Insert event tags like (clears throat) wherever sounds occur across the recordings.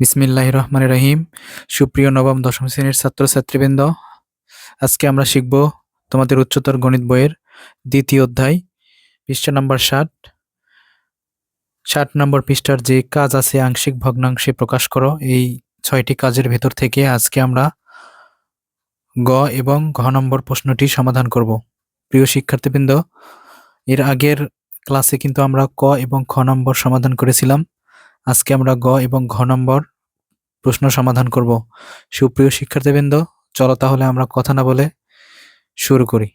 বিসমিল্লাহ রহমান রহিম। সুপ্রিয় নবম, দশম শ্রেণির ছাত্রছাত্রীবৃন্দ, আজকে আমরা শিখব তোমাদের উচ্চতর গণিত বইয়ের দ্বিতীয় অধ্যায়, পৃষ্ঠা নম্বর ষাট। ষাট নম্বর পৃষ্ঠার যে কাজ আছে, আংশিক ভগ্নাংশে প্রকাশ করো। এই ছয়টি কাজের ভেতর থেকে আজকে আমরা গ এবং ঘ নম্বর প্রশ্নটি সমাধান করব। প্রিয় শিক্ষার্থীবৃন্দ, এর আগের ক্লাসে কিন্তু আমরা ক এবং খ নম্বর সমাধান করেছিলাম। আজকে আমরা গ এবং ঘ নম্বর প্রশ্ন সমাধান করব। সুপ্রিয় শিক্ষার্থীবৃন্দ, চলো তাহলে আমরা কথা না বলে শুরু করি।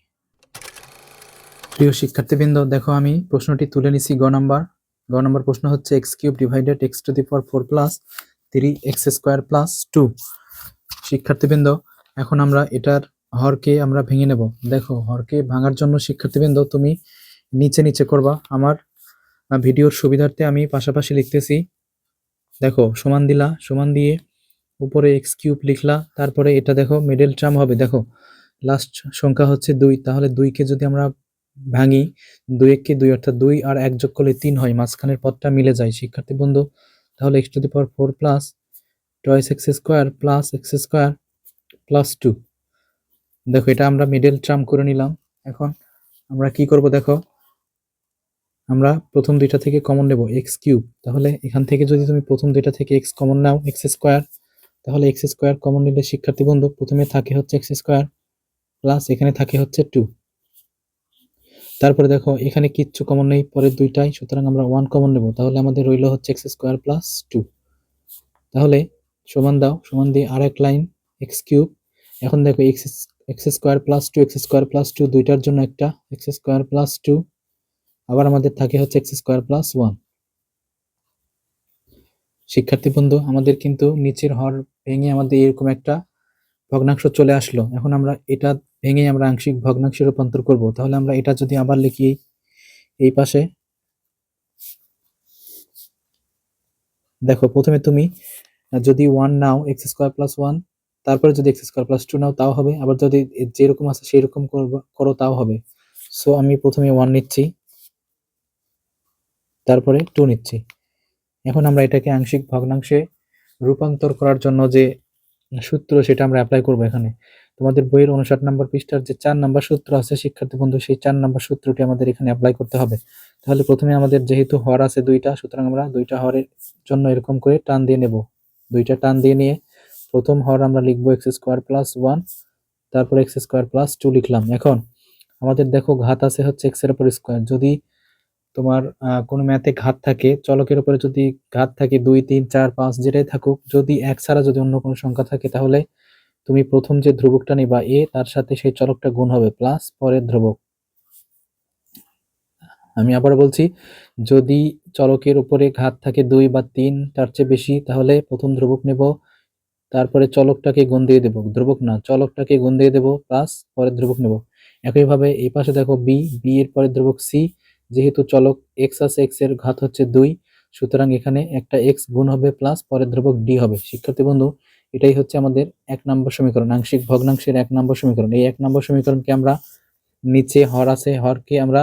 প্রিয় শিক্ষার্থীবৃন্দ, দেখো আমি প্রশ্নটি তুলে নিছি গ নম্বর। গ নম্বর প্রশ্ন হচ্ছে x cube divided x to the power four plus three x square plus two শিক্ষার্থীবৃন্দ, এখন আমরা এটার হরকে আমরা ভেঙে নেব। দেখো, হরকে ভাঙার জন্য শিক্ষার্থীবৃন্দ, তুমি নিচে নিচে করবা। আমার ভিডিওর সুবিধার্থে আমি পাশাপাশি লিখতেছি দেখো, সমান দিলা, সমান দিয়ে উপরে এক্স কিউব লিখলা, তারপরে এটা দেখো মিডল টার্ম হবে, দেখো। লাস্ট সংখ্যা হচ্ছে দুই, তাহলে দুইকে যদি আমরা ভাঙি, দুই এককে দুই, অর্থাৎ দুই আর এক যোগ করলে তিন হয়, মাঝখানের পদটা মিলে যায়, শিক্ষার্থী বন্ধু। তাহলে x to the power four plus twice x square plus x square plus two দেখো, এটা আমরা মিডল টার্ম করে নিলাম। এখন আমরা কি করব, দেখো আমরা প্রথম দুইটা থেকে কমন নেব এক্স কিউব তাহলে এখান থেকে যদি তুমি প্রথম দুইটা থেকে এক্স কমন নাও এক্স স্কোয়ার তাহলে এক্স স্কোয়ার কমন নিলে শিক্ষার্থী বন্ধু, প্রথমে থাকে হচ্ছে এক্স স্কোয়ার প্লাস এখানে থাকে হচ্ছে টু তারপরে দেখো, এখানে কিচ্ছু কমন নেই, পরের দুইটাই, সুতরাং আমরা ওয়ান কমন নেব। তাহলে আমাদের রইল হচ্ছে এক্স স্কোয়ার প্লাস টু তাহলে সমান দাও, সমান দিয়ে আর এক লাইন এক্স কিউব এখন দেখো x x square plus two x square plus two দুইটার জন্য একটা এক্স স্কোয়ার প্লাস টু আবার আমাদের থাকে হচ্ছে এক্স স্কোয়ার প্লাস ওয়ান শিক্ষার্থী বন্ধু, আমাদের কিন্তু নিচের হর ভেঙে আমাদের এরকম একটা ভগ্নাংশ চলে আসলো। এখন আমরা এটা ভেঙে আমরা আংশিক ভগ্নাংশে রূপান্তর করব। তাহলে আমরা এটা যদি আবার লিখি এই- পাশে। দেখো, প্রথমে তুমি যদি ওয়ান নাও এক্স স্কোয়ার প্লাস ওয়ান তারপরে যদি এক্স স্কোয়ার প্লাস টু নাও, তাও হবে। আবার যদি যেরকম আছে সেই রকম করবা- করো, তাও হবে। সো আমি প্রথমে ওয়ান নিচ্ছি। তারপরে টু নিচ্ছি। এখন আমরা এটাকে আংশিক ভগ্নাংশে রূপান্তর করার জন্য যে সূত্র সেটা আমরা অ্যাপ্লাই করব এখানে। তোমাদের বইয়ের উনষাট নম্বর পৃষ্ঠার যে চার নম্বর সূত্র আছে, শিক্ষার্থী বন্ধু, সেই চার নম্বর সূত্রটি আমাদের এখানে অ্যাপ্লাই করতে হবে। তাহলে প্রথমে আমাদের যেহেতু হর আছে দুইটা, সুতরাং আমরা দুইটা হরের জন্য এরকম করে টান দিয়ে নেব। দুইটা টান দিয়ে নিয়ে প্রথম হর আমরা লিখব এক্স স্কোয়ার প্লাস ওয়ান তারপর এক্স স্কোয়ার প্লাস টু লিখলাম। এখন আমাদের দেখো ঘাত আছে হচ্ছে এক্সের উপর স্কোয়ার যদি তোমার কোনো ম্যাথে ঘাত থাকে, চলকের উপরে যদি ঘাত থাকে দুই, তিন, চার, পাঁচ যেটাই থাকুক, যদি এক ছাড়া যদি অন্য কোনো সংখ্যা থাকে, তাহলে তুমি প্রথম যে ধ্রুবকটা নিবা এ, তার সাথে সেই চলকটা গুণ হবে প্লাস পরের ধ্রুবক। আমি আবার বলছি, যদি চলকের উপরে ঘাত থাকে দুই বা তিন, তার চেয়ে বেশি, তাহলে প্রথম ধ্রুবক নেব, তারপরে চলকটাকে গুণ দিয়ে দেবো। ধ্রুবক না, চলকটাকে গুণ দিয়ে দেবো প্লাস পরের ধ্রুবক নেব। একইভাবে এই পাশে দেখো বি বি এর পরের ধ্রুবক সি যেহেতু চলক এক্স আছে এক্সের ঘাত হচ্ছে দুই, সুতরাং এখানে একটা এক্স গুণ হবে প্লাস পরের ধ্রুবক ডি হবে। শিক্ষার্থী বন্ধু, এটাই হচ্ছে আমাদের এক নম্বর সমীকরণ, আংশিক ভগ্নাংশের এক নম্বর সমীকরণ। এই এক নম্বর সমীকরণকে আমরা নিচে হর আছে, হরকে আমরা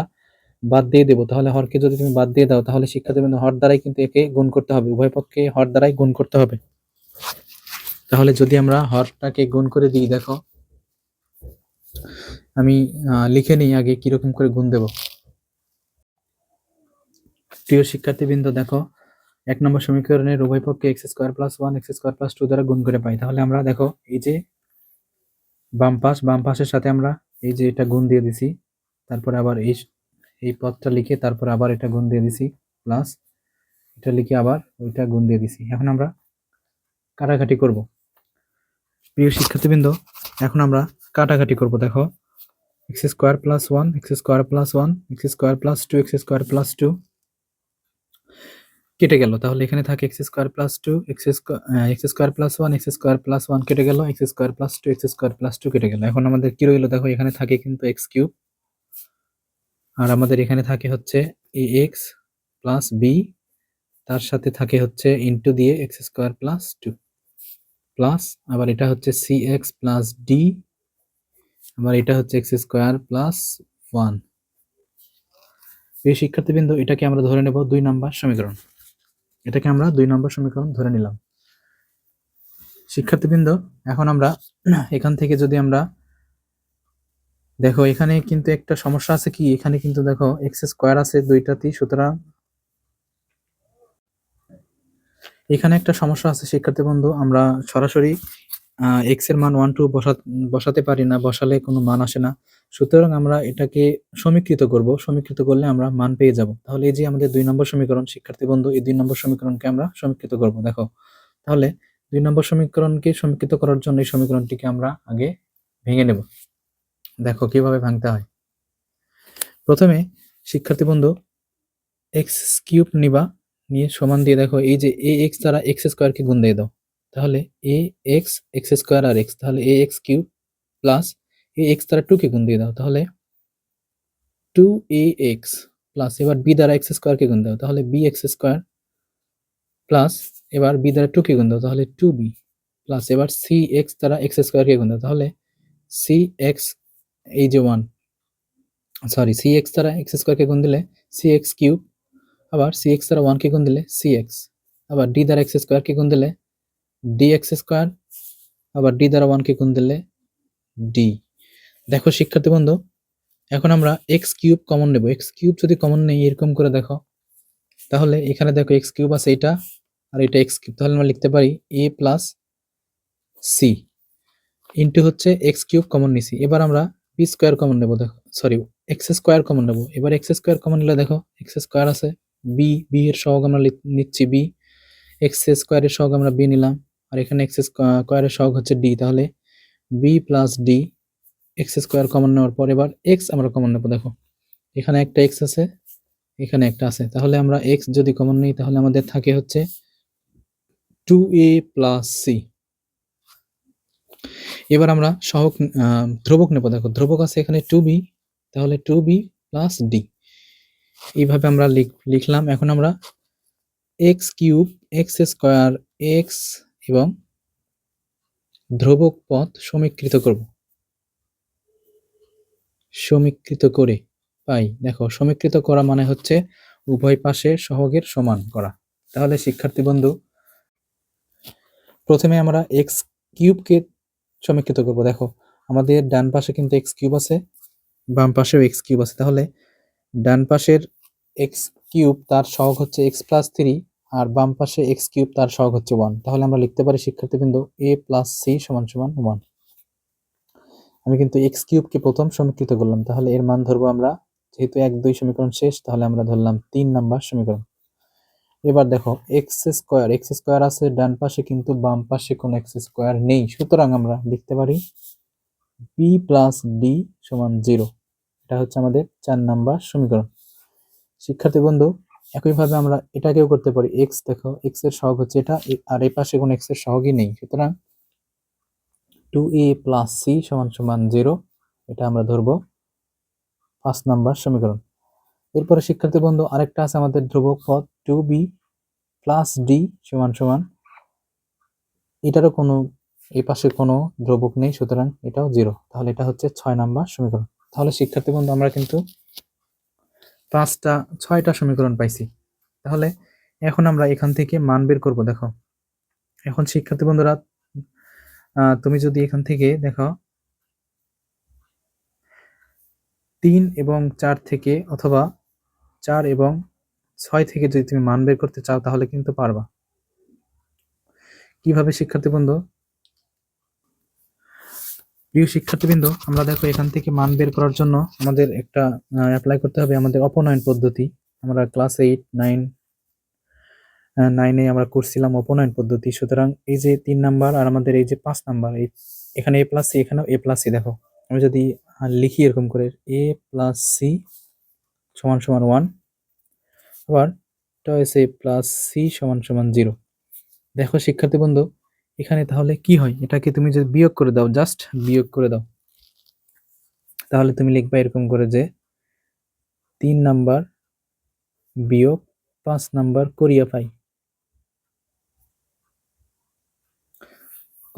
বাদ দিয়ে দেবো। তাহলে হরকে যদি তুমি বাদ দিয়ে দাও, তাহলে শিক্ষার্থী বন্ধু, হর দ্বারাই কিন্তু একে গুণ করতে হবে। উভয় পক্ষে হর দ্বারাই গুণ করতে হবে। তাহলে যদি আমরা হরটাকে গুণ করে দিই, দেখো, আমি লিখে নিই আগে কীরকম করে গুণ দেব। প্রিয় শিক্ষার্থীবৃন্দ, দেখো, এক নম্বর সমীকরণের উভয় পক্ষে x square plus one x square plus two দ্বারা গুণ করে পাই। তাহলে আমরা দেখো, এই যে বাম পাশ, বাম পাশের সাথে আমরা এই যে এটা গুণ দিয়ে দিছি, তারপরে আবার এই এই পথটা লিখে তারপরে আবার এটা গুণ দিয়ে দিছি প্লাস এটা লিখে আবার ওইটা গুণ দিয়ে দিছি। এখন আমরা কাটাকাটি করব। প্রিয় শিক্ষার্থীবৃন্দ, এখন আমরা কাটাকাটি করব, দেখো x square plus one x square plus one x square plus two x square plus two কেটে গেল। তাহলে এখানে থাকে x square plus two x x square plus one x square plus one কেটে গেল x square plus two x square plus two কেটে গেল। এখন আমাদের কি রইল? দেখো, এখানে থাকে কিন্তু এক্স কিউব আর আমাদের এখানে থাকে হচ্ছে এ এক্স প্লাস বি তার সাথে থাকে হচ্ছে ইন্টু দিয়ে x square plus two plus আবার এটা হচ্ছে সি এক্স প্লাস ডি আবার এটা হচ্ছে এক্স স্কোয়ার প্লাস ওয়ান এই শিক্ষার্থীবৃন্দ, এটাকে আমরা ধরে নেব দুই নাম্বার সমীকরণ। এটাকে আমরা দুই নম্বর সমীকরণ ধরে নিলাম। শিক্ষার্থীবৃন্দ, এখন আমরা (clears throat) এখান থেকে যদি আমরা দেখো, এখানে কিন্তু একটা সমস্যা আছে কি? এখানে কিন্তু দেখো এক্স স্কোয়ার আছে দুইটাতেই সুতরাং এখানে একটা সমস্যা আছে শিক্ষার্থী বন্ধু আমরা সরাসরি এক্সের মান ওয়ান টু বসাতে পারি না, বসালে কোনো মান আসে না। সুতরাং আমরা এটাকে সমীকৃত করব। সমীকৃত করলে আমরা মান পেয়ে যাব। তাহলে এই যে আমাদের দুই নম্বর সমীকরণ, শিক্ষার্থী বন্ধু, এই দুই নম্বর সমীকরণকে আমরা সমীকৃত করব। দেখো, তাহলে দুই নম্বর সমীকরণকে সমীকৃত করার জন্য এই সমীকরণটিকে আমরা আগে ভেঙে নেব। দেখো, কীভাবে ভাঙতে হয়। প্রথমে শিক্ষার্থী বন্ধু, এক্স কিউব নিবা, নিয়ে সমান দিয়ে দেখো, এই যে এ এক্স দ্বারা এক্স স্কোয়ারকে গুণ দিয়ে দাও। তাহলে এ এক্স এক্স স্কোয়ার আর এক্স। তাহলে a x cube plus a x দ্বারা টুকে গুণ দিয়ে দাও তাহলে টু এ এক্স প্লাস এবার বি দ্বারা এক্স স্কোয়ারকে গুণ দাও তাহলে বি এক্স স্কোয়ার প্লাস এবার বি দ্বারা টুকে গুণ দাও তাহলে টু বি প্লাস এবার সি এক্স দ্বারা এক্স স্কোয়ারকে গুণ দাও তাহলে সি এক্স এই যে ওয়ান সরি সি এক্স দ্বারা এক্স স্কোয়ারকে গুণ দিলে সি এক্স কিউব আবার সি এক্স দ্বারা ওয়ানকে গুণ দিলে সি এক্স আবার ডি দ্বারা এক্স স্কোয়ারকে গুণ দিলে ডি এক্স স্কোয়ার আবার ডি দ্বারা ওয়ানকে গুণ দিলে ডি দেখো শিক্ষার্থী বন্ধু, এখন আমরা এক্স কিউব কমন নেব। এক্স কিউব যদি কমন নেই, এরকম করে দেখো। তাহলে এখানে দেখো এক্স কিউব আছে এটা আর এটা এক্স কিউব তাহলে আমরা লিখতে পারি এ প্লাস সি ইন্টু হচ্ছে এক্স কিউব কমন নিছি। এবার আমরা বি স্কোয়ার কমন নেব, দেখো। সরি এক্স স্কোয়ার কমন নেব। এবার এক্স স্কোয়ার কমন নিলে দেখো এক্স স্কোয়ার আছে বি বি এর সহগ আমরা নিচ্ছি বি এক্স স্কোয়ারের সহগ আমরা বি নিলাম। আর এখানে এক্স স্কোয়ারের সহগ হচ্ছে ডি তাহলে b plus d x square common নেওয়ার পর এবার এক্স আমরা কমন নেব, দেখো। এখানে একটা এক্স আছে, এখানে একটা আছে। তাহলে আমরা এক্স যদি কমন নিই, তাহলে আমাদের থাকে হচ্ছে টু এ প্লাস সি এবার আমরা সহক ধ্রুবক নেব, দেখো। ধ্রুবক আছে এখানে টু বি তাহলে টু বি প্লাস ডি এইভাবে আমরা লিখ- লিখলাম। এখন আমরা x cube x square x এবং ধ্রুবক পথ সমীকৃত করব। সমীকৃত করে পাই। দেখো, সমীকৃত করা মানে হচ্ছে উভয় পাশে সহগের সমান করা। তাহলে শিক্ষার্থী বন্ধু, প্রথমে আমরা এক্স কিউবকে সমীকৃত করব। দেখো, আমাদের ডান পাশে কিন্তু এক্স কিউব আছে, বাম পাশেও এক্স কিউব আছে। তাহলে ডান পাশের এক্স কিউব তার সহগ হচ্ছে এক্স প্লাস থ্রি আর বাম পাশে এক্স কিউব তার সহগ হচ্ছে ওয়ান তাহলে আমরা লিখতে পারি শিক্ষার্থীবৃন্দ এ প্লাস সি সমান সমান ওয়ান আমি কিন্তু এক্স কিউবকে প্রথম সমীকৃত করলাম, তাহলে এর মান ধরবো আমরা, যেহেতু এক, দুই সমীকরণ শেষ, তাহলে আমরা ধরলাম তিন নাম্বার সমীকরণ। এবার দেখো এক্স স্কোয়ার এক্স স্কোয়ার আছে, ডান পাশে কিন্তু বাম পাশে কোনো এক্স স্কোয়ার নেই, সুতরাং আমরা লিখতে পারি বি প্লাস ডি সমান জিরো এটা হচ্ছে আমাদের চার নাম্বার সমীকরণ। শিক্ষার্থী বন্ধু, একইভাবে আমরা এটাকেও করতে পারি এক্স দেখো এক্সের সহগ হচ্ছে এটা, আর এই পাশে কোনো এক্সের সহগই নেই, সুতরাং টু এ প্লাস সি সমান সমান জিরো এটা আমরা ধরবো পাঁচ নাম্বার সমীকরণ। এরপরে শিক্ষার্থী বন্ধু, আরেকটা আছে আমাদের ধ্রুবক পদ টু বি প্লাস ডি সমান সমান, এটারও কোনো, এই পাশে কোনো ধ্রুবক নেই, সুতরাং এটাও জিরো তাহলে এটা হচ্ছে ছয় নাম্বার সমীকরণ। তাহলে শিক্ষার্থী বন্ধু, আমরা কিন্তু পাঁচটা, ছয়টা সমীকরণ পাইছি। তাহলে এখন আমরা এখান থেকে মান বের করব, দেখো। এখন শিক্ষার্থী বন্ধুরা তুমি যদি এখান থেকে দেখো, তিন এবং চার থেকে অথবা চার এবং ছয় থেকে যদি তুমি মান বের করতে চাও, তাহলে কিন্তু পারবা। কীভাবে, শিক্ষার্থী বন্ধু? প্রিয় শিক্ষার্থীবৃন্দ আমরা দেখো এখান থেকে মান বের করার জন্য আমাদের একটা অ্যাপ্লাই করতে হবে আমাদের অপনয়ন পদ্ধতি। আমরা ক্লাস এইট নাইন নাইনে আমরা করছিলাম অপনয়ন পদ্ধতি। সুতরাং এই যে তিন নাম্বার আর আমাদের এই যে পাঁচ নাম্বার, এই এখানে এ প্লাস সি এখানেও এ প্লাস সি দেখো, আমি যদি লিখি এরকম করে এ প্লাস সি সমান সমান ওয়ান আবার এটা হয়েছে প্লাস সি সমান সমান জিরো দেখো শিক্ষার্থী বন্ধু, এখানে তাহলে কি হয়? এটাকে তুমি যদি বিয়োগ করে দাও জাস্ট বিয়োগ করে দাও, তাহলে তুমি লিখবা এরকম করে যে তিন নাম্বার বিয়োগ পাঁচ নাম্বার করিয়া পাই।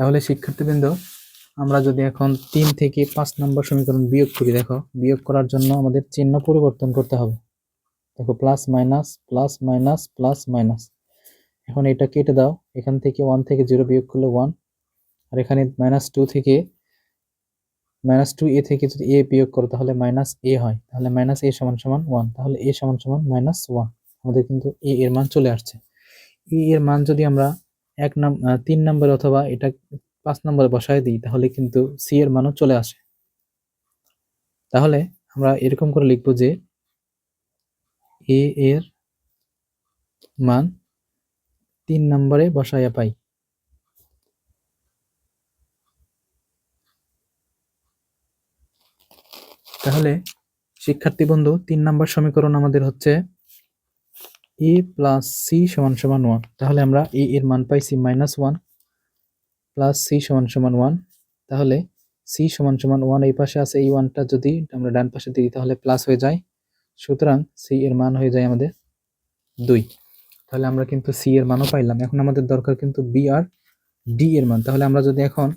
তাহলে শিক্ষার্থীবৃন্দ, আমরা যদি এখন তিন থেকে পাঁচ নম্বর সমীকরণ বিয়োগ করি, দেখো, বিয়োগ করার জন্য আমাদের চিহ্ন পরিবর্তন করতে হবে। দেখো plus minus plus minus plus minus এখন এটা কেটে দাও, এখান থেকে ওয়ান থেকে জিরো বিয়োগ করলে ওয়ান আর এখানে মাইনাস টু থেকে মাইনাস টু এ থেকে যদি এ বিয়োগ করো, তাহলে মাইনাস এ হয়। তাহলে মাইনাস এ সমান সমান ওয়ান তাহলে এ সমান সমান মাইনাস ওয়ান আমাদের কিন্তু এ এর মান চলে আসছে। এ এর মান যদি আমরা এক নাম তিন নম্বরে অথবা এটা পাঁচ নম্বরে বসায় দিই, তাহলে কিন্তু সি এর মানও চলে আসে। তাহলে আমরা এরকম করে লিখব যে এ এর মান তিন নম্বরে বসাইয়া পাই। তাহলে শিক্ষার্থী বন্ধু, তিন নম্বর সমীকরণ আমাদের হচ্ছে এ প্লাস সি সমান সমান ওয়ান তাহলে আমরা এ এর মান পাইছি মাইনাস ওয়ান প্লাস সি সমান সমান ওয়ান তাহলে সি সমান সমান ওয়ান এই পাশে আছে, এই ওয়ানটা যদি আমরা ডান পাশে দিই, তাহলে প্লাস হয়ে যায়। সুতরাং সি এর মান হয়ে যায় আমাদের দুই। তাহলে আমরা কিন্তু সি এর মানও পাইলাম। এখন আমাদের দরকার কিন্তু বি আর ডি এর মান। তাহলে আমরা যদি এখন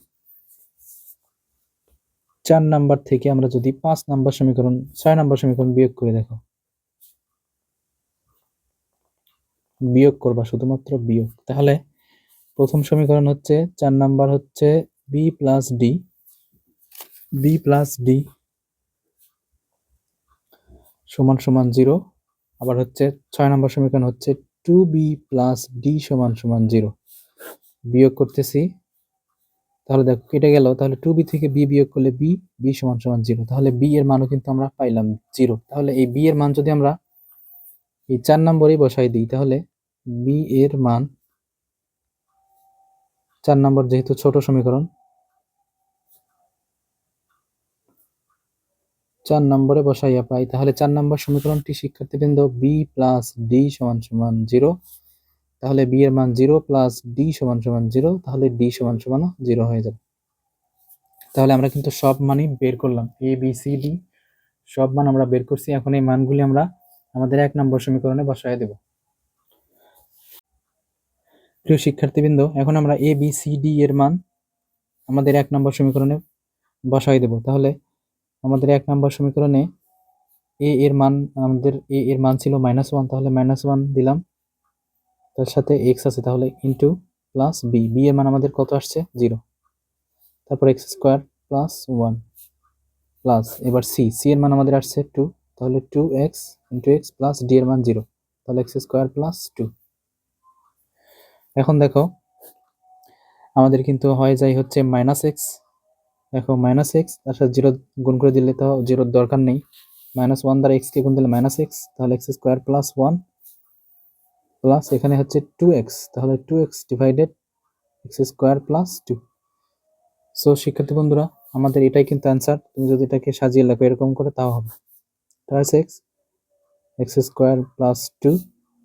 চার নাম্বার থেকে আমরা যদি পাঁচ নাম্বার সমীকরণ, ছয় নাম্বার সমীকরণ বিয়োগ করে দেখো। বিয়োগ করবা, শুধুমাত্র বিয়োগ। তাহলে প্রথম সমীকরণ হচ্ছে, চার নাম্বার হচ্ছে b plus d b plus d সমান সমান জিরো। আবার হচ্ছে ছয় নম্বর সমীকরণ হচ্ছে টু বি প্লাস ডি সমান সমান জিরো। বিয়োগ করতেছি। তাহলে দেখো, কেটে গেল। তাহলে টু বি থেকে বি বিয়োগ করলে বি বি সমান সমান জিরো। তাহলে বি এর মানও কিন্তু আমরা পাইলাম জিরো। তাহলে এই বি এর মান যদি আমরা এই চার নম্বরেই বসাই দিই, তাহলে বি এর মান চার নম্বর যেহেতু ছোট সমীকরণ, চার নম্বরে বসাইয়া পাই, তাহলে চার নম্বর সমীকরণটি শিক্ষার্থীবৃন্দ বি প্লাস ডি সমান সমান জিরো। তাহলে বি এর মান জিরো প্লাস ডি সমান সমান জিরো, তাহলে ডি সমান সমান জিরো হয়ে যাবে। তাহলে আমরা কিন্তু সব মানই বের করলাম, এ, বি, সি, ডি, সব মান আমরা বের করছি। এখন এই মানগুলি আমরা আমাদের এক নম্বর সমীকরণে বসায় দেব। প্রিয় শিক্ষার্থীবৃন্দ, এখন আমরা এ বি সি ডি এর মান আমাদের এক নম্বর সমীকরণে বসাই দেব। তাহলে আমাদের এক নম্বর সমীকরণে এ এর মান, আমাদের এ এর মান ছিল মাইনাস ওয়ান তাহলে মাইনাস ওয়ান দিলাম। তার সাথে এক্স আছে, তাহলে ইন্টু প্লাস বি বি এর মান আমাদের কত আসছে? জিরো তারপর x square plus one plus এবার সি সি এর মান আমাদের আসছে টু তাহলে two x into x plus d এর মান জিরো তাহলে এক্স স্কোয়ার প্লাস টু এখন দেখো, আমাদের কিন্তু হয়ে যায় হচ্ছে মাইনাস এক্স দেখো মাইনাস এক্স তার সাথে জিরো গুণ করে দিলে তো জিরোর দরকার নেই। মাইনাস ওয়ান দ্বারা এক্সকে গুণ দিলে মাইনাস এক্স তাহলে x square plus one plus এখানে হচ্ছে টু এক্স তাহলে two x divided x square plus two so শিক্ষার্থী বন্ধুরা, আমাদের এটাই কিন্তু অ্যান্সার তুমি যদি এটাকে সাজিয়ে লেখো এরকম করে, তাও হবে। Twice x x square plus two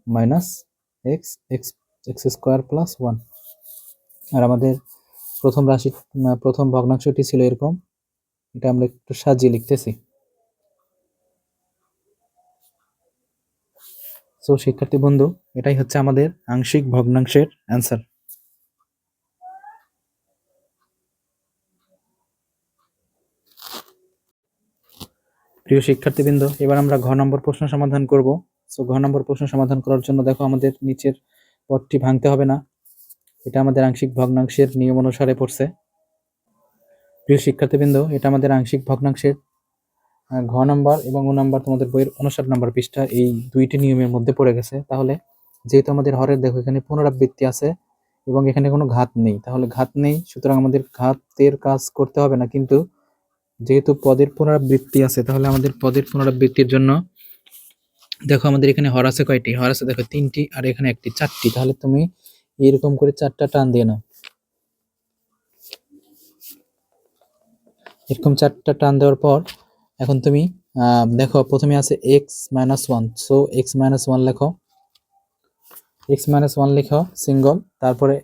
minus x x x square plus one. আর আমাদের প্রথম রাশি প্রথম ভগ্নাংশটি ছিল এরকম। এটা আমরা একটু সাজিয়ে লিখতেছি। সো শিক্ষার্থী বন্ধু, এটাই হচ্ছে আমাদের আংশিক ভগ্নাংশের অ্যান্সার প্রিয় শিক্ষার্থীবৃন্দ এবার আমরা ঘ নম্বর প্রশ্ন সমাধান করব। সো ঘ নম্বর প্রশ্ন সমাধান করার জন্য দেখো আমাদের নিচের পদটি ভাঙতে হবে না। এটা আমাদের আংশিক ভগ্নাংশের নিয়ম অনুসারে পড়ছে। প্রিয় শিক্ষার্থীবৃন্দ, এটা আমাদের আংশিক ভগ্নাংশের ঘ নম্বর এবং ও নম্বর তোমাদের বইয়ের উনষাট নম্বর পৃষ্ঠা এই দুইটি নিয়মের মধ্যে পড়ে গেছে। তাহলে যেহেতু আমাদের হরের দেখো, এখানে পুনরাবৃত্তি আছে এবং এখানে কোনো ঘাত নেই। তাহলে ঘাত নেই, সুতরাং আমাদের ঘাতের কাজ করতে হবে না। কিন্তু যেহেতু পদের পুনরাবৃত্তি আছে, তাহলে আমাদের পদের পুনরাবৃত্তির জন্য দেখো আমাদের এখানে হর আছে কয়টি? হর আছে দেখো তিনটি আর এখানে একটি, চারটি। তাহলে তুমি এরকম করে চারটা টান দিয়ে নাও। এরকম চারটা টান দেওয়ার পর এখন তুমি দেখো প্রথমে আছে x minus one so x minus one লেখো। এক্স মাইনাস ওয়ান লেখো সিঙ্গল তারপরে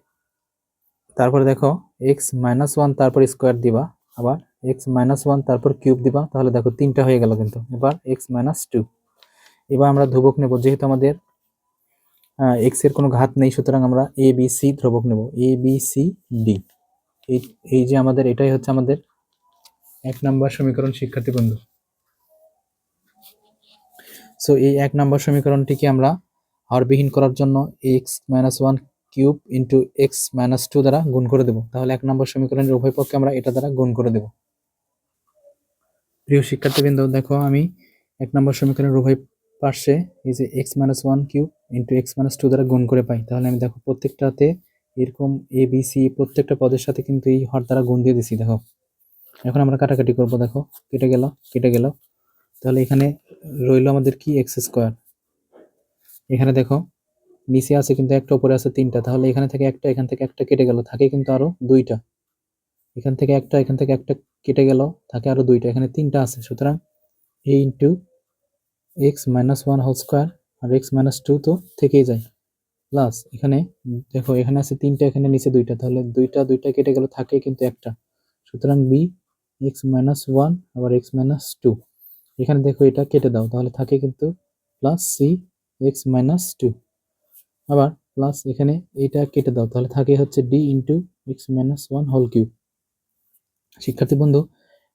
তারপরে দেখো এক্স মাইনাস ওয়ান তারপর স্কোয়ার দিবা। আবার এক্স মাইনাস ওয়ান তারপর কিউব দিবা। তাহলে দেখো তিনটা হয়ে গেল কিন্তু। এবার এক্স মাইনাস টু এবার আমরা ধ্রুবক নেব, যেহেতু আমাদের এক্সের কোনো ঘাত নেই, সুতরাং আমরা এ বি সি ধ্রুবক নেব। এ বি সি ডি এই যে আমাদের, এটাই হচ্ছে আমাদের এক নম্বর সমীকরণ, শিক্ষার্থী বন্ধু। সো এই এক নম্বর সমীকরণটিকে আমরা হরবিহীন করার জন্য x minus one cube into x minus two দ্বারা গুণ করে দেবো। তাহলে এক নম্বর সমীকরণের উভয় পক্ষে আমরা এটা দ্বারা গুণ করে দেবো। প্রিয় শিক্ষার্থীবৃন্দ, দেখো আমি এক নম্বর সমীকরণের উভয় পার্শ্বে এই যে x minus one cube into x minus two দ্বারা গুণ করে পাই। তাহলে আমি দেখো প্রত্যেকটাতে এরকম এ বি সি প্রত্যেকটা পদের সাথে কিন্তু এই হর দ্বারা গুণ দিয়ে দিছি, দেখো। এখন আমরা কাটাকাটি করব, দেখো। কেটে গেল কেটে গেল। তাহলে এখানে রইল আমাদের কি? X square. এখানে দেখো, নিচে আছে কিন্তু একটা, উপরে আছে তিনটা। তাহলে এখানে থেকে একটা, এখান থেকে একটা কেটে গেল, থাকে কিন্তু আরও দুইটা। এখান থেকে একটা, এখান থেকে একটা কেটে গেল, থাকে আরও দুইটা। এখানে তিনটা আছে, সুতরাং a into x minus one whole square R x minus two তো থেকেই যায়। প্লাস এখানে দেখো, এখানে আছে তিনটা, এখানে নিচে দুইটা। তাহলে দুইটা দুইটা কেটে গেল, থাকে কিন্তু একটা। সুতরাং বি এক্স মাইনাস ওয়ান আবার এক্স মাইনাস টু এখানে দেখো, এটা কেটে দাও, তাহলে থাকে কিন্তু plus c x minus two আবার প্লাস এখানে এটা কেটে দাও, তাহলে থাকে হচ্ছে d into x minus one whole cube শিক্ষার্থী বন্ধু,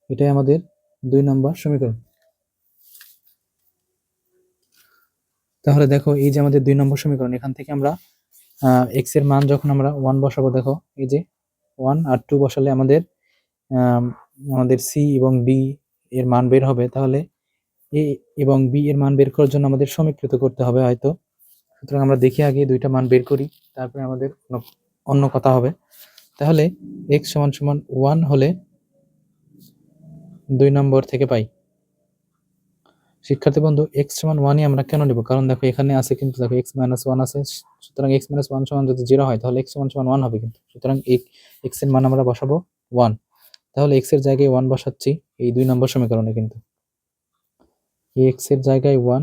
এটাই আমাদের দুই নম্বর সমীকরণ। তাহলে দেখো এই যে আমাদের দুই নম্বর সমীকরণ এখান থেকে আমরা এক্সের মান যখন আমরা ওয়ান বসাবো দেখো এই যে ওয়ান আর টু বসালে আমাদের আম, আমাদের সি এবং ডি এর মান বের হবে তাহলে এ এবং বি এর মান বের করার জন্য আমাদের সমীকৃত করতে হবে হয়তো। সুতরাং আমরা দেখি আগে দুইটা মান বের করি তারপরে আমাদের অন্য কথা হবে। তাহলে এক্স সমান সমান ওয়ান হলে দুই নম্বর থেকে পাই। শিক্ষার্থী বন্ধু এক্স সমান ওয়ানই আমরা কেন নেব? কারণ দেখো এখানে আছে কিন্তু দেখো এক্স মাইনাস ওয়ান আছে, সুতরাং এক্স মাইনাস ওয়ান সমান যদি জিরো হয়, তাহলে এক্স সমান সমান ওয়ান হবে কিন্তু। সুতরাং এক্সের মান আমরা বসাবো ওয়ান তাহলে এক্সের জায়গায় ওয়ান বসাচ্ছি, এই দুই নম্বর সমীকরণে কিন্তু। এক্সের জায়গায় ওয়ান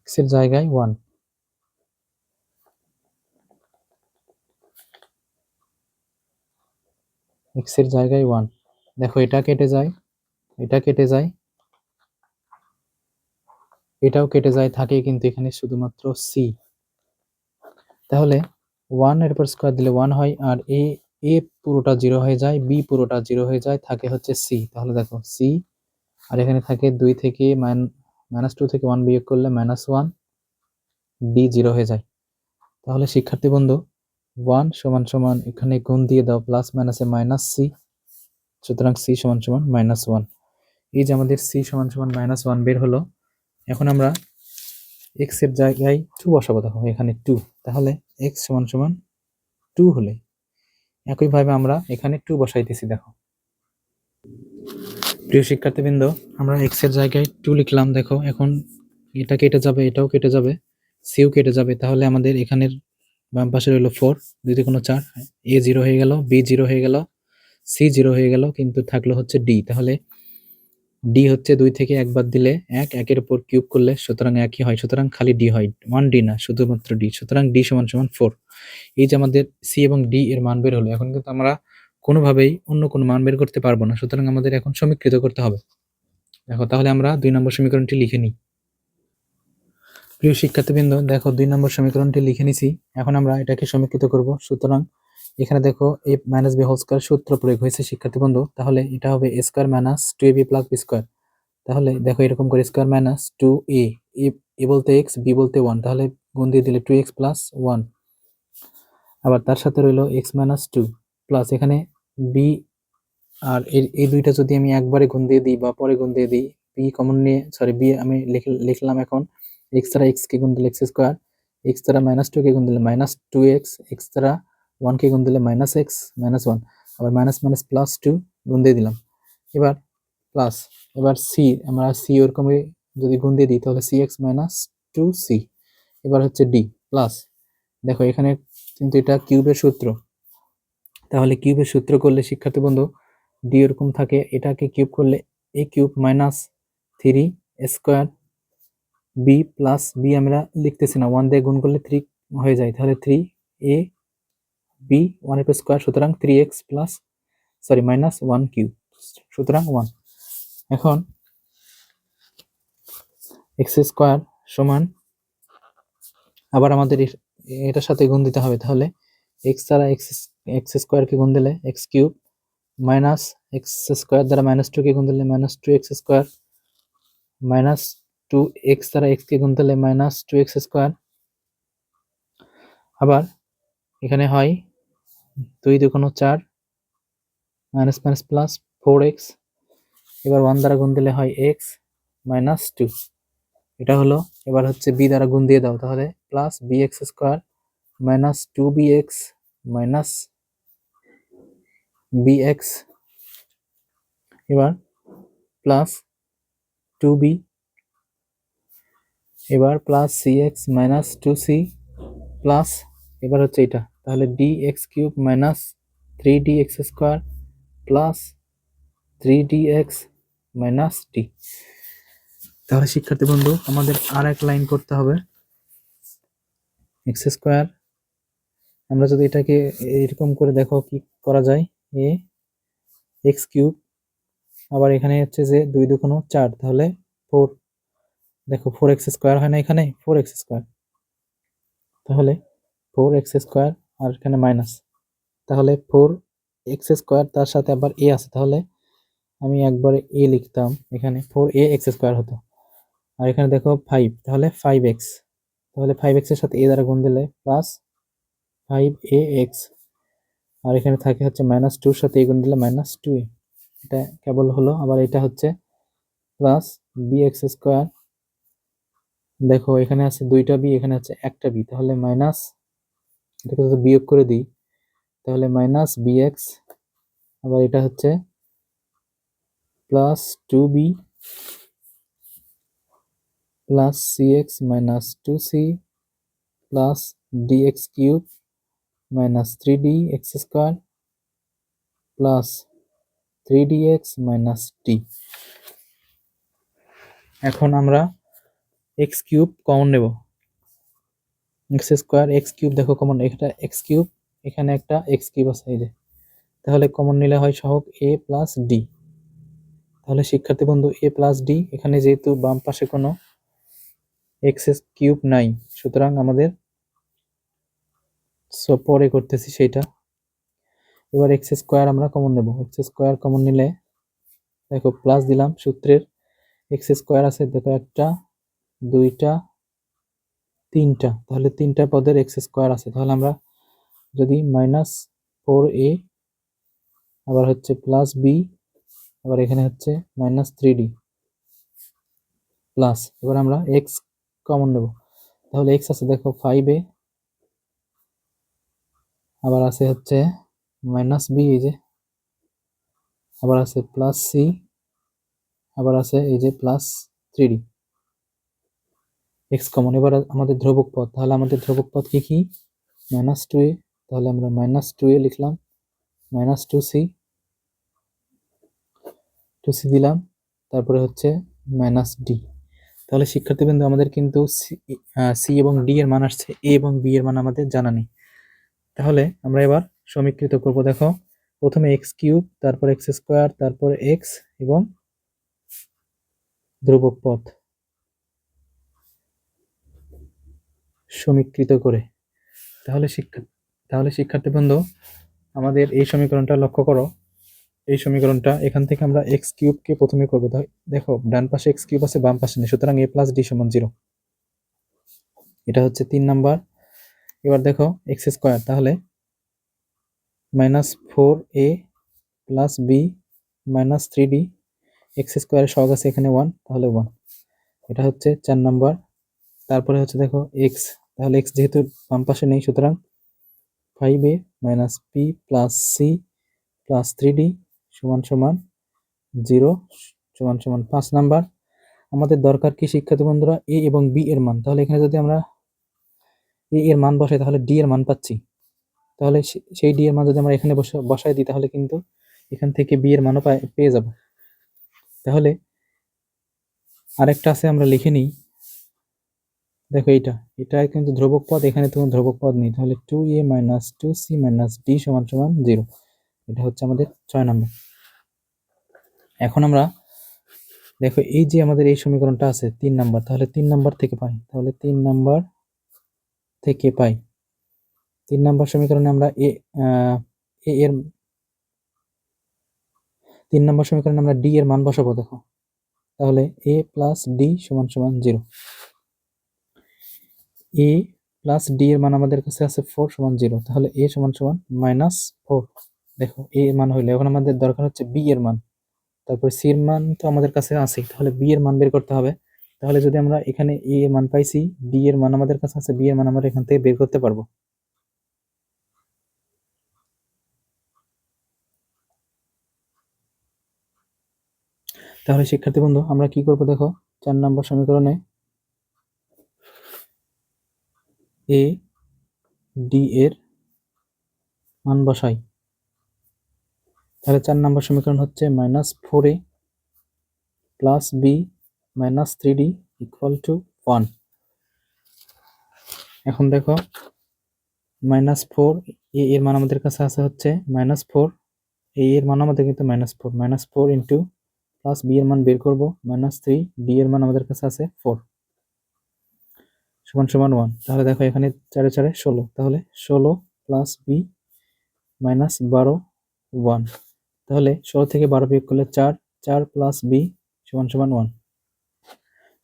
এক্সের জায়গায় ওয়ান এক্সের জায়গায় ওয়ান দেখো এটা কেটে যায়, এটা কেটে যায়, এটাও কেটে যায়, থাকে কিন্তু এখানে শুধুমাত্র সি তাহলে ওয়ানের উপর স্কোয়ার দিলে ওয়ান হয়, আর এ এ পুরোটা জিরো হয়ে যায় বি পুরোটা জিরো হয়ে যায়, থাকে হচ্ছে সি তাহলে দেখো সি আর এখানে থাকে দুই থেকে মাইনাস টু থেকে ওয়ান বিয়োগ করলে মাইনাস ওয়ান ডি জিরো হয়ে যায়। তাহলে শিক্ষার্থী বন্ধু ওয়ান সমান সমান এখানে গুণ দিয়ে দাও প্লাস মাইনাসে মাইনাস সি সুতরাং সি সমান সমান মাইনাস ওয়ান এই যে আমাদের সি সমান সমান মাইনাস ওয়ান বের হলো, এখন আমরা এক্সের জায়গায় টু বসাবো দেখো, এখানে টু তাহলে এক্স সমান সমান টু হলে একইভাবে আমরা এখানে টু বসাইতেছি দেখো। প্রিয় শিক্ষার্থীবৃন্দ, আমরা এক্সের জায়গায় টু লিখলাম, দেখো, এখন এটা কেটে যাবে, এটাও কেটে যাবে সিও কেটে যাবে। তাহলে আমাদের এখানের বাম পাশে রইল ফোর যদি কোনো চার এ জিরো হয়ে গেল বি জিরো হয়ে গেল সি জিরো হয়ে গেল, কিন্তু থাকল হচ্ছে ডি তাহলে ডি হচ্ছে দুই থেকে একবার দিলে এক, একের উপর কিউব করলে সুতরাং একই হয়, সুতরাং খালি ডি হয় ওয়ান ডি না, শুধুমাত্র ডি সুতরাং ডি সমান সমান ফোর এই যে আমাদের সি এবং ডি এর মান বের হলো, এখন কিন্তু আমরা কোনোভাবেই অন্য কোনো মান বের করতে পারব না, সুতরাং আমাদের এখন সমীকৃত করতে হবে। দেখো, তাহলে আমরা দুই নম্বর সমীকরণটি লিখে নিই। প্রিয় শিক্ষার্থীবৃন্দ, দেখো দুই নম্বর সমীকরণটি লিখে নিছি। এখন আমরা এটাকে সমীকৃত করব। সুতরাং এখানে দেখো a minus b whole square সূত্র প্রয়োগ হয়েছে শিক্ষার্থী বন্ধু তাহলে এটা হবে a square minus two a b plus b square তাহলে দেখো এরকম করে square minus two a a বলতে এক্স বি বলতে ওয়ান তাহলে গুণ দিয়ে দিলে টু এক্স প্লাস ওয়ান আবার তার সাথে রইল এক্স মাইনাস টু প্লাস এখানে বি আর এই দুইটা যদি আমি একবারে গুণ দিয়ে দিই বা পরে গুণ দিয়ে দিই বি কমন নিয়ে সরি বি আমি লিখ- লিখলাম এখন। এক্স দ্বারা এক্স কে গুণ দিলে এক্স স্কোয়ার এক্স দ্বারা মাইনাস টু কে গুণ দিলে মাইনাস টু এক্স এক্স দ্বারা ওয়ান কে গুণ দিলে মাইনাস এক্স মাইনাস ওয়ান আবার মাইনাস মাইনাস প্লাস টু গুণ দিয়ে দিলাম। এবার প্লাস এবার সি আমরা সি ওরকমই যদি গুণ দিয়ে দিই, তাহলে c x minus two c এবার হচ্ছে ডি প্লাস দেখো, এখানে কিন্তু এটা কিউবের সূত্র। তাহলে কিউবের সূত্র করলে, শিক্ষার্থী বন্ধু ডি এরকম থাকে। এটাকে কিউব করলে a cube minus three square b plus b আমরা লিখতেছি না। ওয়ান দিয়ে গুণ করলে থ্রি হয়ে যায়। তাহলে থ্রি এ বি ওয়ানের স্কোয়ার সুতরাং three x plus sorry minus one cube সুতরাং ওয়ান এখন এক্স স্কোয়ার সমান, আবার আমাদের এটার সাথে গুণ দিতে হবে। তাহলে এক্স দ্বারা এক্স এক্স স্কোয়ারকে গুণ দিলে x cube minus x square দ্বারা মাইনাস টু কে গুণ দিলে minus two x square minus two x দ্বারা এক্স কে গুণ দিলে মাইনাস টু এক্স স্কোয়ার আবার এখানে হয় দুই দুগুণ চার minus minus plus four x এবার ওয়ান দ্বারা গুণ দিলে হয় এক্স মাইনাস টু এটা হলো, এবার হচ্ছে বি দ্বারা গুণ দিয়ে দাও, তাহলে plus b x square minus two b x minus b x এবার প্লাস টু বি এবার plus c x minus two c plus এবার হচ্ছে এটা তাহলে d x cube minus three d x square plus three d x minus d তাহলে শিক্ষার্থী বন্ধু, আমাদের আর এক লাইন করতে হবে। এক্স স্কোয়ার আমরা যদি এটাকে এরকম করে দেখো কি করা যায়। এ এক্স কিউব আবার এখানে হচ্ছে যে দুই দুকোনো চার, তাহলে ফোর দেখো ফোর এক্স স্কোয়ার হয় না এখানে ফোর এক্স স্কোয়ার তাহলে ফোর এক্স স্কোয়ার আর এখানে মাইনাস তাহলে ফোর এক্স স্কোয়ার তার সাথে আবার এ আছে। তাহলে আমি একবারে এ লিখতাম। এখানে ফোর এ এক্স স্কোয়ার হতো। আর এখানে দেখো ফাইভ তাহলে ফাইভ এক্স তাহলে ফাইভ এক্সের সাথে এ দ্বারা গুণ দিলে প্লাস ফাইভ এ এক্স আর এখানে থাকে হচ্ছে মাইনাস টুর সাথে এ গুণ দিলে মাইনাস টু এটা কেবল হলো, আবার এটা হচ্ছে প্লাস বি এক্স স্কোয়ার দেখো, এখানে আছে দুইটা বি, এখানে আছে একটা বি, তাহলে মাইনাস এটাকে যদি বিয়োগ করে দিই, তাহলে মাইনাস বি এক্স আবার এটা হচ্ছে plus two b plus c x minus two c plus d x cube minus three d x square plus three d x minus d এখন আমরা এক্স কিউব কমন নেব। এক্স স্কোয়ার এক্স কিউব দেখো common এটা x cube এখানে একটা x cube আছে, এই যে। তাহলে কমন নিলে হয় সহগ এ প্লাস ডি তাহলে শিক্ষার্থী বন্ধু এ প্লাস ডি এখানে যেহেতু বাম পাশে কোনো এক্স কিউব নাই, সুতরাং আমাদের সো পরে করতেছি সেটা এবার এক্স স্কোয়ার আমরা কমন নেব। এক্স স্কোয়ার কমন নিলে, দেখো প্লাস দিলাম সূত্রের এক্স স্কোয়ার আছে, দেখো একটা দুইটা, তিনটা, তাহলে তিনটা পদের এক্স স্কোয়ার আছে। তাহলে আমরা যদি মাইনাস ফোর এ, আবার হচ্ছে প্লাস বি, আবার এখানে হচ্ছে মাইনাস থ্রি ডি প্লাস, এবার আমরা এক্স কমন নেব। তাহলে এক্স আছে দেখো ফাইভ এ, আবার আছে হচ্ছে মাইনাস বি, এই যে, আবার আছে প্লাস সি, আবার আছে এই যে plus three d. X common এবার আমাদের ধ্রুবক পদ, তাহলে আমাদের ধ্রুবক পদ কি কি? মাইনাস টু এ তাহলে আমরা মাইনাস টু এ লিখলাম minus two c two c দিলাম, তারপরে হচ্ছে মাইনাস ডি তাহলে শিক্ষার্থীবৃন্দ, আমাদের কিন্তু সি এবং ডি এর মান আসছে এ এবং বি এর মান আমাদের জানা নেই। তাহলে আমরা এবার সমীকৃত করব, দেখো, প্রথমে এক্স কিউব তারপর এক্স স্কোয়ার তারপর এক্স এবং ধ্রুবক পথ সমীকৃত করে। তাহলে শিক্ষা তাহলে শিক্ষার্থী বন্ধু, আমাদের এই সমীকরণটা লক্ষ্য করো। এই সমীকরণটা এখান থেকে আমরা এক্স কিউবকে প্রথমে করব। দেখো, ডান পাশে এক্স কিউব আছে, বাম পাশে নেই। সুতরাং এ প্লাস ডি সমান জিরো এটা হচ্ছে তিন নাম্বার। এবার দেখো এক্স স্কোয়ার তাহলে minus four a plus b minus three d x স্কোয়ারের সহগ আছে এখানে ওয়ান তাহলে ওয়ান এটা হচ্ছে চার নাম্বার। তারপরে হচ্ছে দেখো এক্স তাহলে এক্স যেহেতু বাম পাশে নেই, সুতরাং five a minus p plus c plus three d সমান সমান জিরো সমান সমান পাঁচ নাম্বার। আমাদের দরকার কি শিক্ষার্থী বন্ধুরা? এ এবং বি এর মান। তাহলে এখানে যদি আমরা এ এর মান বসাই, তাহলে ডি এর মান পাচ্ছি। তাহলে সেই ডি এর মান যদি আমরা এখানে বসাই দিই, তাহলে কিন্তু এখান থেকে বি এর মানও পেয়ে যাব। তাহলে আরেকটা আছে, আমরা লিখে নিই। দেখো এইটা, এটা কিন্তু ধ্রুবক পদ, এখানে তোমার ধ্রুবক পদ নেই তাহলে two a minus two c minus d সমান সমান জিরো এটা হচ্ছে আমাদের ছয় নম্বর এখন আমরা দেখো এই যে আমাদের এই সমীকরণটা আছে, তিন নাম্বার তাহলে তিন নাম্বার থেকে পাই, তাহলে তিন নাম্বার থেকে পাই। তিন নাম্বার সমীকরণে আমরা এ এর, তিন নম্বর সমীকরণে আমরা ডি এর মান বসাবো, দেখো। তাহলে এ প্লাস ডি সমান সমান জিরো এ প্লাস ডি এর মান আমাদের কাছে আছে ফোর সমান জিরো তাহলে এ সমান সমান মাইনাস ফোর দেখো, এ এর মান হইলে, এখন আমাদের দরকার হচ্ছে বি এর মান। তারপর সি এর মান তো আমাদের কাছে আছে তাহলে বি এর মান বের করতে হবে। তাহলে যদি আমরা এখানে এ এর মান পাইছি, ডি এর মান আমাদের কাছে আছে, বি এর মান আমরা এখান থেকে বের করতে পারব। তাহলে শিক্ষার্থী বন্ধু, আমরা কি করব দেখো? চার নম্বর সমীকরণে এ ডি এর মান বসাই। তাহলে চার নম্বর সমীকরণ হচ্ছে minus four a plus b minus three d equal to one এখন দেখো মাইনাস ফোর এ এর মান আমাদের কাছে আছে হচ্ছে মাইনাস ফোর এ এর মান আমাদের কিন্তু minus four minus four into plus b এর মান বের করব মাইনাস থ্রি ডি এর মান আমাদের কাছে আছে ফোর সমান সমান ওয়ান তাহলে দেখো এখানে চারে চারে ষোলো। তাহলে ষোলো প্লাস বি মাইনাস বারো ওয়ান তাহলে ষোলো থেকে বারো বিয়োগ করলে চার চার প্লাস বি সমান সমান ওয়ান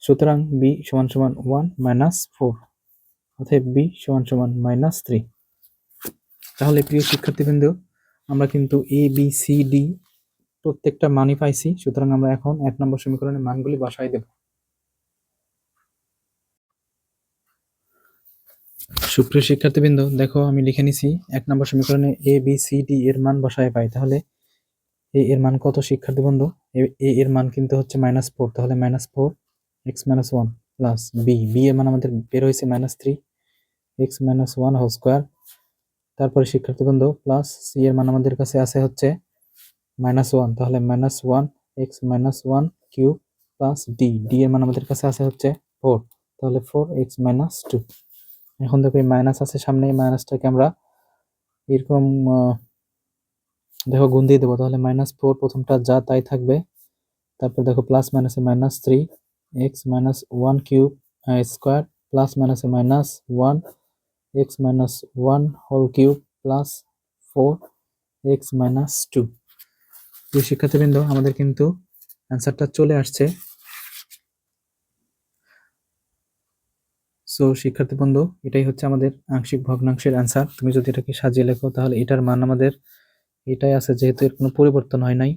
সুতরাং বি সমান সমান ওয়ান মাইনাস ফোর অতএব বি সমান সমান মাইনাস থ্রি তাহলে প্রিয় শিক্ষার্থীবৃন্দ, আমরা কিন্তু এ বি সি ডি প্রত্যেকটা মানই পাইছি। সুতরাং আমরা এখন এক নম্বর সমীকরণের মানগুলি বসাই দেব। সুপ্রিয় শিক্ষার্থীবৃন্দ, দেখো আমি লিখে নিছি, এক নম্বর সমীকরণে এ বি সি ডি এর মান বসায় পাই, তাহলে এ এর মান কত শিক্ষার্থী বন্ধু এ এর মান কিন্তু হচ্ছে মাইনাস ফোর তাহলে minus four x minus one plus b b এর মান আমাদের বের হয়েছে minus three x minus one whole square তারপরে শিক্ষার্থী বন্ধু প্লাস সি এর মান আমাদের কাছে আছে হচ্ছে মাইনাস ওয়ান তাহলে minus one x minus one cube plus d d এর মান আমাদের কাছে আছে হচ্ছে ফোর তাহলে ফোর এক্স মাইনাস টু এখন দেখো এই মাইনাস আছে, সামনে এই মাইনাসটাকে আমরা এরকম দেখো গুণ দিয়ে দেবো। তাহলে মাইনাস ফোর প্রথমটা যা তাই থাকবে। তারপর দেখো প্লাস মাইনাসে minus three x minus one cube square plus মাইনাসে minus one x minus one whole cube plus four x minus two শিক্ষার্থীবৃন্দ, আমাদের কিন্তু অ্যান্সারটা চলে আসছে। সো শিক্ষার্থী বন্ধু, এটাই হচ্ছে আমাদের আংশিক ভগ্নাংশের অ্যান্সার তুমি যদি এটাকে সাজিয়ে লেখো, তাহলে এটার মান আমাদের, এটাই আছে, যেহেতু এর কোনো পরিবর্তন হয় নাই।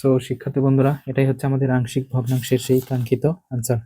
সো শিক্ষার্থী বন্ধুরা, এটাই হচ্ছে আমাদের আংশিক ভগ্নাংশের সেই কাঙ্ক্ষিত অ্যান্সার